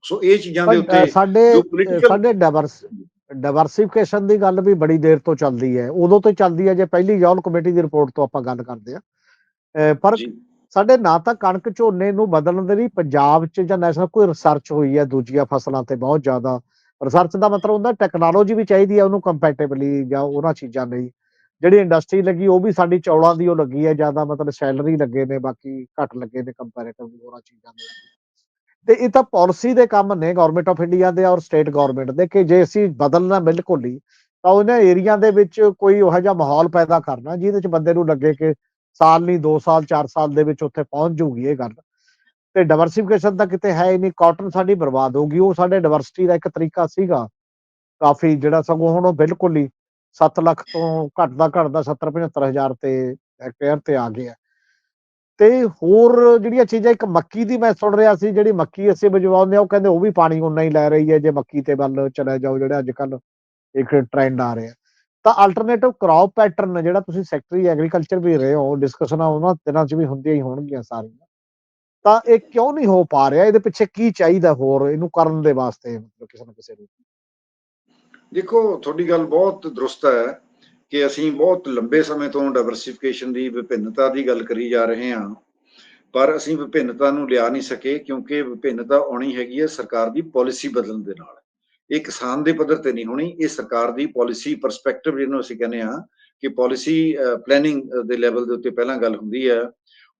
ਸੋ ਇਹ ਚੀਜ਼ਾਂ ਦੇ ਉੱਤੇ ਸਾਡੇ ਸਾਡੇ ਡਾਈਵਰਸ ਡਾਈਵਰਸਿਫਿਕੇਸ਼ਨ ਦੀ ਗੱਲ ਵੀ ਬੜੀ ਦੇਰ ਤੋਂ ਚੱਲਦੀ ਹੈ। ਉਦੋਂ ਤੋਂ ਚੱਲਦੀ ਹੈ ਜੇ ਪਹਿਲੀ ਯੌਨ ਕਮੇਟੀ ਦੀ ਰਿਪੋਰਟ ਤੋਂ ਆਪਾਂ ਗੱਲ ਕਰਦੇ ਆ ਪਰ ਸਾਡੇ ਨਾ ਤਾਂ ਕਣਕ ਝੋਨੇ ਨੂੰ ਬਦਲਣ ਦੇ ਲਈ ਪੰਜਾਬ 'ਚ ਜਾਂ ਨੈਸ਼ਨਲ ਕੋਈ ਰਿਸਰਚ ਹੋਈ ਹੈ ਦੂਜੀਆਂ ਫਸਲਾਂ ਤੇ ਬਹੁਤ ਜ਼ਿਆਦਾ। ਰਿਸਰਚ ਦਾ ਮਤਲਬ ਹੁੰਦਾ ਟੈਕਨੋਲੋਜੀ ਵੀ ਚਾਹੀਦੀ ਹੈ ਉਹਨੂੰ ਕੰਪੈਟੀਬਲੀ ਜਾਂ ਉਹਨਾਂ ਚੀਜ਼ਾਂ ਲਈ। ਜਿਹੜੀ ਇੰਡਸਟਰੀ ਲੱਗੀ ਉਹ ਵੀ ਸਾਡੀ ਚੌਲਾਂ ਦੀ ਉਹ ਲੱਗੀ ਹੈ, ਜ਼ਿਆਦਾ ਮਤਲਬ ਸੈਲਰੀ ਲੱਗੇ ਨੇ, ਬਾਕੀ ਘੱਟ ਲੱਗੇ ਨੇ ਕੰਪੈਰੀਟਿਵਲੀ ਹੋਰਾਂ ਚੀਜ਼ਾਂ ਦੇ ਤੇ ਇਹ ਤਾਂ ਪਾਲਿਸੀ ਦੇ ਕੰਮ ਨੇ ਗਵਰਨਮੈਂਟ ਆਫ ਇੰਡੀਆ ਦੇ ਔਰ ਸਟੇਟ ਗਵਰਨਮੈਂਟ ਦੇ ਕਿ ਜੇ ਅਸੀਂ ਬਦਲਣਾ ਬਿਲਕੁਲ ਹੀ ਤਾਂ ਉਹਨਾਂ ਏਰੀਆ ਦੇ ਵਿੱਚ ਕੋਈ ਉਹੋ ਜਿਹਾ ਮਾਹੌਲ ਪੈਦਾ ਕਰਨਾ ਜਿਹਦੇ ਚ ਬੰਦੇ ਨੂੰ ਲੱਗੇ ਕਿ ਸਾਲ ਨਹੀਂ 2 ਸਾਲ 4 ਸਾਲ ਦੇ ਵਿੱਚ ਉੱਥੇ ਪਹੁੰਚ ਜੂਗੀ ਇਹ ਗੱਲ। ਤੇ ਡਾਈਵਰਸਿਫਿਕੇਸ਼ਨ ਤਾਂ ਕਿਤੇ ਹੈ ਹੀ ਨਹੀਂ ਕਾਟਨ ਸਾਡੀ ਬਰਬਾਦ ਹੋ ਗਈ, ਉਹ ਸਾਡੇ ਡਾਈਵਰਸਿਟੀ ਦਾ ਇੱਕ ਤਰੀਕਾ ਸੀਗਾ। ਕਾਫੀ ਜਿਹੜਾ ਸਗੋਂ ਹੁਣ ਉਹ ਬਿਲਕੁਲ ਹੀ 7 ਲੱਖ ਤੋਂ ਘੱਟ ਦਾ ਘੱਟ ਦਾ 70 75 ਹਜ਼ਾਰ ਤੇ ਹੈਕਟੇਅਰ ਤੇ ਆ ਗਿਆ। ਤੇ ਹੋਰ ਜਿਹੜੀਆਂ ਚੀਜ਼ਾਂ, ਇੱਕ ਮੱਕੀ ਦੀ ਮੈਂ ਸੁਣ ਰਿਹਾ ਸੀ, ਜਿਹੜੀ ਮੱਕੀ ਅਸੀਂ ਬਜਵਾਉਂਦੇ ਆ ਉਹ ਕਹਿੰਦੇ ਉਹ ਵੀ ਪਾਣੀ ਉਨਾ ਹੀ ਲੈ ਰਹੀ ਹੈ, ਜੇ ਮੱਕੀ ਤੇ ਵੱਲ ਚਲੇ ਜਾਓ, ਜਿਹੜਾ ਅੱਜ ਕੱਲ ਇੱਕ ਟ੍ਰੈਂਡ ਆ ਰਿਹਾ। ਤਾਂ ਅਲਟਰਨੇਟਿਵ ਕ੍ਰੌਪ ਪੈਟਰਨ ਜਿਹੜਾ ਤੁਸੀਂ ਸੈਕਟਰੀ ਐਗਰੀਕਲਚਰ ਵੀ ਰਹੇ ਹੋ ਡਿਸਕਸ਼ਨਾਂ ਉਹਨਾਂ ਦਿਨਾਂ 'ਚ ਵੀ ਹੁੰਦੀਆਂ ਹੀ ਹੋਣਗੀਆਂ ਸਾਰੀਆਂ। ਤਾਂ ਇਹ ਕਿਉਂ ਨਹੀਂ ਹੋ ਪਾ ਰਿਹਾ? ਇਹਦੇ ਪਿੱਛੇ ਕੀ ਚਾਹੀਦਾ ਹੋਰ? ਇਹਨੂੰ ਕਰਨ ਦੇ ਵਾਸਤੇ ਮਤਲਬ ਕਿਸੇ ਨਾ ਕਿਸੇ ਰੂਪ ਦੇਖੋ, ਤੁਹਾਡੀ ਗੱਲ ਬਹੁਤ ਦਰੁਸਤ ਹੈ ਕਿ ਅਸੀਂ ਬਹੁਤ ਲੰਬੇ ਸਮੇਂ ਤੋਂ ਡਾਈਵਰਸਿਫਿਕੇਸ਼ਨ ਦੀ ਵਿਭਿੰਨਤਾ ਦੀ ਗੱਲ ਕਰੀ ਜਾ ਰਹੇ ਹਾਂ, ਪਰ ਅਸੀਂ ਵਿਭਿੰਨਤਾ ਨੂੰ ਲਿਆ ਨਹੀਂ ਸਕੇ ਕਿਉਂਕਿ ਵਿਭਿੰਨਤਾ ਆਉਣੀ ਹੈਗੀ ਹੈ ਸਰਕਾਰ ਦੀ ਪਾਲਿਸੀ ਬਦਲਣ ਦੇ ਨਾਲ। ਇਹ ਕਿਸਾਨ ਦੇ ਪੱਧਰ ਤੇ ਨਹੀਂ ਹੋਣੀ। ਇਹ ਸਰਕਾਰ ਦੀ ਪਾਲਿਸੀ ਪਰਸਪੈਕਟਿਵ ਜਿਹਨੂੰ ਅਸੀਂ ਕਹਿੰਦੇ ਆ ਕਿ ਪਾਲਿਸੀ ਪਲੈਨਿੰਗ ਦੇ ਲੈਵਲ ਦੇ ਉੱਤੇ ਪਹਿਲਾਂ ਗੱਲ ਹੁੰਦੀ ਹੈ।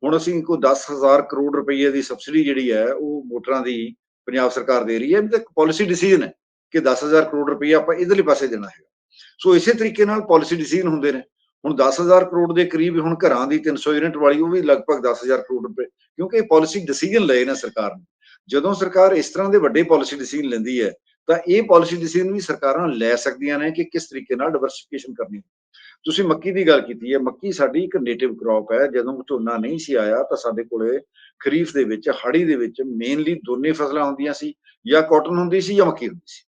ਹੁਣ ਅਸੀਂ ਕੋ 10000 ਕਰੋੜ ਰੁਪਏ ਦੀ ਸਬਸਿਡੀ ਜਿਹੜੀ ਹੈ, ਉਹ ਮੋਟਰਾਂ ਦੀ ਪੰਜਾਬ ਸਰਕਾਰ ਦੇ ਰਹੀ ਹੈ। ਇਹ ਤਾਂ ਪਾਲਿਸੀ ਡਿਸੀਜਨ ਹੈ ਕਿ 10000 ਕਰੋੜ ਰੁਪਏ ਆਪਾਂ ਇਧਰਲੇ ਪਾਸੇ ਦੇਣਾ ਹੈ। ਸੋ ਇਸੇ ਤਰੀਕੇ ਨਾਲ ਪਾਲਿਸੀ ਡਿਸੀਜਨ ਹੁੰਦੇ ਨੇ। ਹੁਣ 10000 ਕਰੋੜ ਦੇ ਕਰੀਬ ਹੁਣ ਘਰਾਂ ਦੀ 300 ਯੂਨਿਟ ਵਾਲੀ, ਉਹ ਵੀ ਲਗਭਗ 10000 ਕਰੋੜ ਰੁਪਏ, ਕਿਉਂਕਿ ਇਹ ਪਾਲਿਸੀ ਡਿਸੀਜਨ ਲਏ ਨੇ ਸਰਕਾਰ ਨੇ। ਜਦੋਂ ਸਰਕਾਰ ਇਸ ਤਰ੍ਹਾਂ ਦੇ ਵੱਡੇ ਪਾਲਿਸੀ ਡਿਸੀਜਨ ਲੈਂਦੀ ਹੈ ਤਾਂ ਇਹ ਪਾਲਿਸੀ ਡਿਸੀਜਨ ਵੀ ਸਰਕਾਰਾਂ ਲੈ ਸਕਦੀਆਂ ਨੇ ਕਿ ਕਿਸ ਤਰੀਕੇ ਨਾਲ ਡਾਈਵਰਸਿਫਿਕੇਸ਼ਨ ਕਰਨੀ ਤੁਸੀਂ ਮੱਕੀ ਦੀ ਗੱਲ ਕੀਤੀ ਹੈ, ਮੱਕੀ ਸਾਡੀ ਇੱਕ ਨੇਟਿਵ ਕ੍ਰੌਪ ਹੈ, ਜਦੋਂ ਝੋਨਾ ਨਹੀਂ ਸੀ ਆਇਆ ਤਾਂ ਸਾਡੇ ਕੋਲੇ ਖਰੀਫ ਦੇ ਵਿੱਚ ਹਾੜੀ ਦੇ ਵਿੱਚ ਮੇਨਲੀ ਦੋਨੇ ਫਸਲਾਂ ਹੁੰਦੀਆਂ ਸੀ, ਜਾਂ ਕਾਟਨ ਹੁੰਦੀ ਸੀ ਜਾਂ ਮੱਕੀ ਹੁੰਦੀ ਸੀ।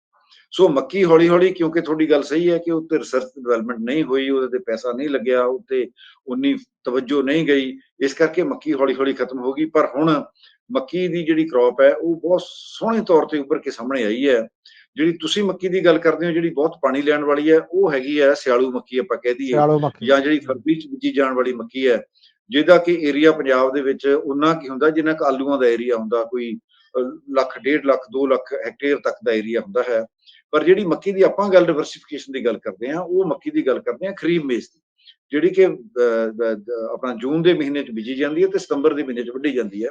ਸੋ ਮੱਕੀ ਹੌਲੀ ਹੌਲੀ ਕਿਉਂਕਿ ਤੁਹਾਡੀ ਗੱਲ ਸਹੀ ਹੈ ਕਿ ਉੱਤੇ ਰਿਸਰਚ ਡਿਵੈਲਪਮੈਂਟ ਨਹੀਂ ਹੋਈ, ਉਹਦੇ ਤੇ ਪੈਸਾ ਨਹੀਂ ਲੱਗਿਆ, ਉੱਤੇ ਉਨੀ ਤਵੱਜੋ ਨਹੀਂ ਗਈ, ਇਸ ਕਰਕੇ ਮੱਕੀ ਹੌਲੀ ਹੌਲੀ ਖਤਮ ਹੋ ਗਈ, ਪਰ ਹੁਣ ਮੱਕੀ ਦੀ ਜਿਹੜੀ ਕ੍ਰੌਪ ਹੈ ਉਹ ਬਹੁਤ ਸੋਹਣੇ ਤੌਰ ਤੇ ਉੱਭਰ ਕੇ ਸਾਹਮਣੇ ਆਈ ਹੈ। ਜਿਹੜੀ ਤੁਸੀਂ ਮੱਕੀ ਦੀ ਗੱਲ ਕਰਦੇ ਹੋ ਜਿਹੜੀ ਬਹੁਤ ਪਾਣੀ ਲੈਣ ਵਾਲੀ ਹੈ ਉਹ ਹੈਗੀ ਹੈ ਸਿਆਲੂ ਮੱਕੀ ਆਪਾਂ ਕਹਿ ਦਈਏ ਸਿਆਲੋ ਮੱਕੀ। ਜਾਂ ਜਿਹੜੀ ਫਰਵਰੀ ਚ ਬੀਜੀ ਜਾਣ ਵਾਲੀ ਮੱਕੀ ਹੈ ਜਿਹਦਾ ਕਿ ਏਰੀਆ ਪੰਜਾਬ ਦੇ ਵਿੱਚ ਉਹਨਾਂ ਕੀ ਹੁੰਦਾ ਜਿੰਨਾ ਕੁ ਆਲੂਆਂ ਦਾ ਏਰੀਆ ਹੁੰਦਾ ਕੋਈ ਲੱਖ ਡੇਢ ਲੱਖ 2 ਲੱਖ ਹੈਕਟੇਅਰ ਤੱਕ ਦਾ ਏਰੀਆ ਹੁੰਦਾ ਹੈ। ਪਰ ਜਿਹੜੀ ਮੱਕੀ ਦੀ ਆਪਾਂ ਗੱਲ ਡਿਵਰਸਿਫਿਕੇਸ਼ਨ ਦੀ ਗੱਲ ਕਰਦੇ ਹਾਂ ਉਹ ਮੱਕੀ ਦੀ ਗੱਲ ਕਰਦੇ ਹਾਂ ਖਰੀਫ ਮੇਸ ਦੀ ਜਿਹੜੀ ਕਿ ਆਪਣਾ ਜੂਨ ਦੇ ਮਹੀਨੇ ਚ ਬੀਜੀ ਜਾਂਦੀ ਹੈ ਤੇ ਸਤੰਬਰ ਦੇ ਮਹੀਨੇ ਚ ਵੱਢੀ ਜਾਂਦੀ ਹੈ।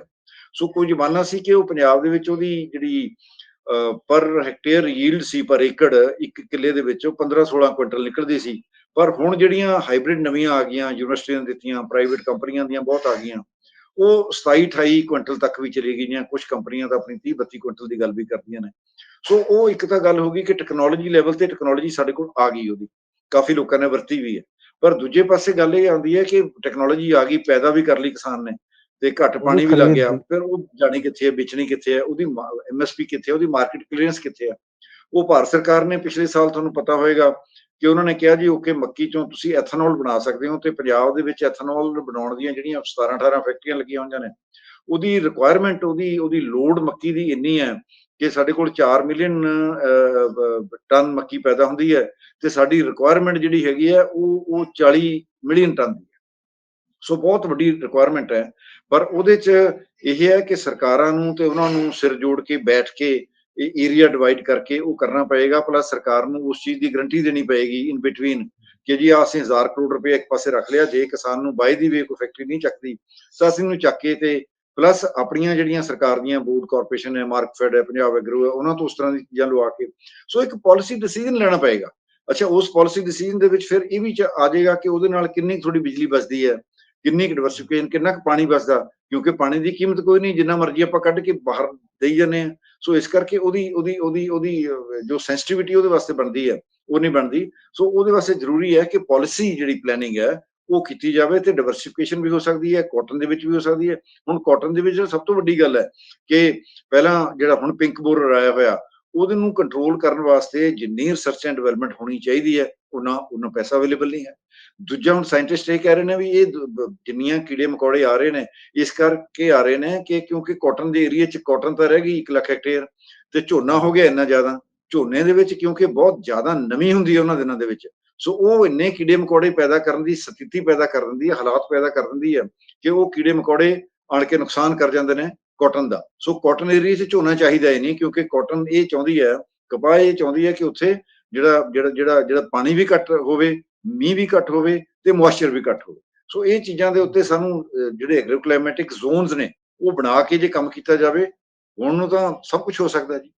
ਸੋ ਕੋਈ ਜ਼ਮਾਨਾ ਸੀ ਕਿ ਉਹ ਪੰਜਾਬ ਦੇ ਵਿੱਚ ਉਹਦੀ ਜਿਹੜੀ ਪਰ ਹੈਕਟੇਅਰ ਯੀਲਡ ਸੀ, ਪਰ ਏਕੜ, ਇੱਕ ਕਿੱਲੇ ਦੇ ਵਿੱਚ ਉਹ 15 16 ਕੁਇੰਟਲ ਨਿਕਲਦੀ ਸੀ। ਪਰ ਹੁਣ ਜਿਹੜੀਆਂ ਹਾਈਬ੍ਰਿਡ ਨਵੀਆਂ ਆ ਗਈਆਂ, ਯੂਨੀਵਰਸਿਟੀਆਂ ਦਿੱਤੀਆਂ ਪ੍ਰਾਈਵੇਟ ਕੰਪਨੀਆਂ ਦੀਆਂ ਬਹੁਤ ਆ ਗਈਆਂ, ਉਹ 27 28 ਕੁਇੰਟਲ ਤੱਕ ਵੀ ਚਲੀ ਗਈਆਂ। ਕੁਝ ਕੰਪਨੀਆਂ ਤਾਂ ਆਪਣੀ 30 32 ਕੁਇੰਟਲ ਦੀ ਗੱਲ ਵੀ ਕਰਦੀਆਂ ਨੇ। ਸੋ ਉਹ ਇੱਕ ਤਾਂ ਗੱਲ ਹੋ ਗਈ ਕਿ ਟੈਕਨੋਲੋਜੀ ਲੈਵਲ ਤੇ ਟੈਕਨੋਲੋਜੀ ਸਾਡੇ ਕੋਲ ਆ ਗਈ ਉਹਦੀ। ਕਾਫੀ ਲੋਕਾਂ ਨੇ ਵਰਤੀ ਵੀ ਹੈ। ਪਰ ਦੂਜੇ ਪਾਸੇ ਗੱਲ ਇਹ ਆਉਂਦੀ ਹੈ ਕਿ ਟੈਕਨੋਲੋਜੀ ਆ ਗਈ, ਪੈਦਾ ਵੀ ਕਰ ਲਈ ਕਿਸਾਨ ਨੇ। ਤੇ ਘੱਟ ਪਾਣੀ ਵੀ ਲੱਗ ਗਿਆ। ਫਿਰ ਉਹ ਜਾਣੀ ਕਿੱਥੇ ਹੈ ਵੇਚਣੀ ਕਿੱਥੇ ਹੈ ਉਹਦੀ ਐਮਐਸਪੀ ਕਿੱਥੇ ਹੈ ਉਹਦੀ ਮਾਰਕੀਟ ਕਲੀਅਰੈਂਸ ਕਿੱਥੇ ਹੈ ਉਹ ਭਾਰਤ ਸਰਕਾਰ ਨੇ ਪਿਛਲੇ ਸਾਲ ਤੁਹਾਨੂੰ ਪਤਾ ਹੋਵੇਗਾ ਕਿ ਉਹਨਾਂ ਨੇ ਕਿਹਾ ਜੀ ਓਕੇ ਮੱਕੀ ਚੋਂ ਤੁਸੀਂ ਐਥਨੋਲ ਬਣਾ ਸਕਦੇ ਹੋ ਤੇ ਪੰਜਾਬ ਦੇ ਵਿੱਚ ਐਥਨੋਲ ਬਣਾਉਣ ਦੀਆਂ ਜਿਹੜੀਆਂ 17 18 ਫੈਕਟਰੀਆਂ ਲੱਗੀਆਂ ਹੋਈਆਂ ਨੇ ਉਹਦੀ ਰਿਕੁਆਇਰਮੈਂਟ ਉਹਦੀ ਉਹਦੀ ਲੋਡ ਮੱਕੀ ਦੀ ਇੰਨੀ ਹੈ ਕਿ ਸਾਡੇ ਕੋਲ 4 ਮਿਲੀਅਨ ਟਨ ਮੱਕੀ ਪੈਦਾ ਹੁੰਦੀ ਹੈ ਤੇ ਸਾਡੀ ਰਿਕੁਆਇਰਮੈਂਟ ਜਿਹੜੀ ਹੈਗੀ ਹੈ ਉਹ ਉਹ 40 ਮਿਲੀਅਨ ਟਨ ਦੀ ਸੋ ਬਹੁਤ ਵੱਡੀ ਰਿਕੁਆਇਰਮੈਂਟ ਹੈ। ਪਰ ਉਹਦੇ ਚ ਇਹ ਹੈ ਕਿ ਸਰਕਾਰਾਂ ਨੂੰ ਤੇ ਉਹਨਾਂ ਨੂੰ ਸਿਰ ਜੋੜ ਕੇ ਬੈਠ ਕੇ ਇਹ ਏਰੀਆ ਡਿਵਾਈਡ ਕਰਕੇ ਉਹ ਕਰਨਾ ਪਏਗਾ। ਪਲੱਸ ਸਰਕਾਰ ਨੂੰ ਉਸ ਚੀਜ਼ ਦੀ ਗਰੰਟੀ ਦੇਣੀ ਪਏਗੀ ਇਨ ਬਿਟਵੀਨ ਕਿ ਜੀ, ਆਹ ਅਸੀਂ 1000 ਕਰੋੜ ਰੁਪਏ ਇੱਕ ਪਾਸੇ ਰੱਖ ਲਿਆ, ਜੇ ਕਿਸਾਨ ਨੂੰ ਬਾਈ ਦੀ ਵੀ ਕੋਈ ਫੈਕਟਰੀ ਨਹੀਂ ਚੱਕਦੀ, ਤਾਂ ਅਸੀਂ ਉਹਨੂੰ ਚੱਕ ਕੇ ਤੇ ਪਲੱਸ ਆਪਣੀਆਂ ਜਿਹੜੀਆਂ ਸਰਕਾਰ ਦੀਆਂ ਬੋਰਡ ਕਾਰਪੋਰੇਸ਼ਨ ਹੈ ਮਾਰਕਫੈਡ ਹੈ, ਪੰਜਾਬ ਐਗਰੋ ਹੈ, ਉਹਨਾਂ ਤੋਂ ਉਸ ਤਰ੍ਹਾਂ ਦੀ ਚੀਜ਼ਾਂ ਲਵਾ ਕੇ। ਸੋ ਇੱਕ ਪਾਲਿਸੀ ਡਿਸੀਜਨ ਲੈਣਾ ਪਏਗਾ। ਅੱਛਾ, ਉਸ ਪਾਲਿਸੀ ਡਿਸੀਜਨ ਦੇ ਵਿੱਚ ਫਿਰ ਇਹ ਵੀ ਆ ਜਾਏਗਾ ਕਿ ਉਹਦੇ ਨਾਲ ਕਿੰਨੀ ਥੋੜੀ ਬਿਜਲੀ ਬਚਦੀ ਹੈ। ਕਿੰਨੀ ਕੁ ਡਿਵਰਸਿਫਿਕੇਸ਼ਨ ਕਿੰਨਾ ਕੁ ਪਾਣੀ ਬਚਦਾ ਕਿਉਂਕਿ ਪਾਣੀ ਦੀ ਕੀਮਤ ਕੋਈ ਨਹੀਂ, ਜਿੰਨਾ ਮਰਜ਼ੀ ਆਪਾਂ ਕੱਢ ਕੇ ਬਾਹਰ ਦੇਈ ਜਾਂਦੇ ਆ ਸੋ ਇਸ ਕਰਕੇ ਉਹਦੀ ਉਹਦੀ ਉਹਦੀ ਉਹਦੀ ਜੋ ਸੈਂਸਿਟੀਵਿਟੀ ਉਹਦੇ ਵਾਸਤੇ ਬਣਦੀ ਹੈ, ਉਹ ਨਹੀਂ ਬਣਦੀ। ਸੋ ਉਹਦੇ ਵਾਸਤੇ ਜ਼ਰੂਰੀ ਹੈ ਕਿ ਪਾਲਿਸੀ ਜਿਹੜੀ ਪਲੈਨਿੰਗ ਹੈ, ਉਹ ਕੀਤੀ ਜਾਵੇ ਤੇ ਡਿਵਰਸਿਫਿਕੇਸ਼ਨ ਵੀ ਹੋ ਸਕਦੀ ਹੈ ਕਾਟਨ ਦੇ ਵਿੱਚ ਵੀ ਹੋ ਸਕਦੀ ਹੈ। ਹੁਣ ਕਾਟਨ ਦੇ ਵਿੱਚ ਸਭ ਤੋਂ ਵੱਡੀ ਗੱਲ ਹੈ ਕਿ ਪਹਿਲਾਂ ਜਿਹੜਾ ਹੁਣ ਪਿੰਕ ਬੋਰਰ ਆਇਆ ਹੋਇਆ, ਉਹਦੇ ਨੂੰ ਕੰਟਰੋਲ ਕਰਨ ਵਾਸਤੇ ਜਿੰਨੀ ਰਿਸਰਚ ਐਂਡ ਡਿਵੈਲਪਮੈਂਟ ਹੋਣੀ ਚਾਹੀਦੀ ਹੈ, ਉਹਨਾਂ ਉਹਨਾਂ ਪੈਸਾ ਅਵੇਲੇਬਲ ਨਹੀਂ ਹੈ। ਦੂਜਾ ਹੁਣ ਸਾਇੰਟਿਸਟ ਇਹ ਕਹਿ ਰਹੇ ਨੇ ਵੀ ਇਹ ਜਿੰਨੀਆਂ ਕੀੜੇ ਮਕੌੜੇ ਆ ਰਹੇ ਨੇ, ਇਸ ਕਰਕੇ ਆ ਰਹੇ ਨੇ ਕਿ ਕਿਉਂਕਿ ਕਾਟਨ ਦੇ ਏਰੀਆ 'ਚ ਕਾਟਨ ਤਾਂ ਰਹਿ ਗਈ 1 ਲੱਖ ਹੈਕਟੇਅਰ ਤੇ ਝੋਨਾ ਹੋ ਗਿਆ ਇੰਨਾ ਜ਼ਿਆਦਾ। ਝੋਨੇ ਦੇ ਵਿੱਚ ਕਿਉਂਕਿ ਬਹੁਤ ਜ਼ਿਆਦਾ ਨਮੀ ਹੁੰਦੀ ਹੈ ਉਹਨਾਂ ਦਿਨਾਂ ਦੇ ਵਿੱਚ। ਸੋ ਉਹ ਇੰਨੇ ਕੀੜੇ ਮਕੌੜੇ ਪੈਦਾ ਕਰਨ ਦੀ ਸਥਿਤੀ ਪੈਦਾ ਕਰ ਦਿੰਦੀ ਹੈ, ਹਾਲਾਤ ਪੈਦਾ ਕਰ ਦਿੰਦੀ ਹੈ ਕਿ ਉਹ ਕੀੜੇ ਮਕੌੜੇ ਆਣ ਕੇ ਨੁਕਸਾਨ ਕਰ ਜਾਂਦੇ ਨੇ ਕਾਟਨ ਦਾ। ਸੋ ਕਾਟਨ ਏਰੀਆ 'ਚ ਝੋਨਾ ਚਾਹੀਦਾ ਹੀ ਨਹੀਂ ਕਿਉਂਕਿ ਕਾਟਨ ਇਹ ਚਾਹੁੰਦੀ ਹੈ, ਕਪਾਹ ਇਹ ਚਾਹੁੰਦੀ ਹੈ ਕਿ ਉੱਥੇ ਜਿਹੜਾ ਜਿਹੜਾ ਜਿਹੜਾ ਜਿਹੜਾ ਪਾਣੀ ਵੀ ਘੱਟ ਹੋਵੇ ਮੀਂਹ ਵੀ ਘੱਟ ਹੋਵੇ ਤੇ ਮੋਇਸਚਰ ਵੀ ਘੱਟ ਹੋਵੇ। ਸੋ ਇਹ ਚੀਜ਼ਾਂ ਦੇ ਉੱਤੇ ਸਾਨੂੰ ਅਹ, ਜਿਹੜੇ ਐਗਰੋਕਲਾਈਮੈਟਿਕ ਜ਼ੋਨਸ ਨੇ ਉਹ ਬਣਾ ਕੇ ਜੇ ਕੰਮ ਕੀਤਾ ਜਾਵੇ ਹੁਣ ਨੂੰ ਤਾਂ ਸਭ ਕੁਝ ਹੋ ਸਕਦਾ ਜੀ।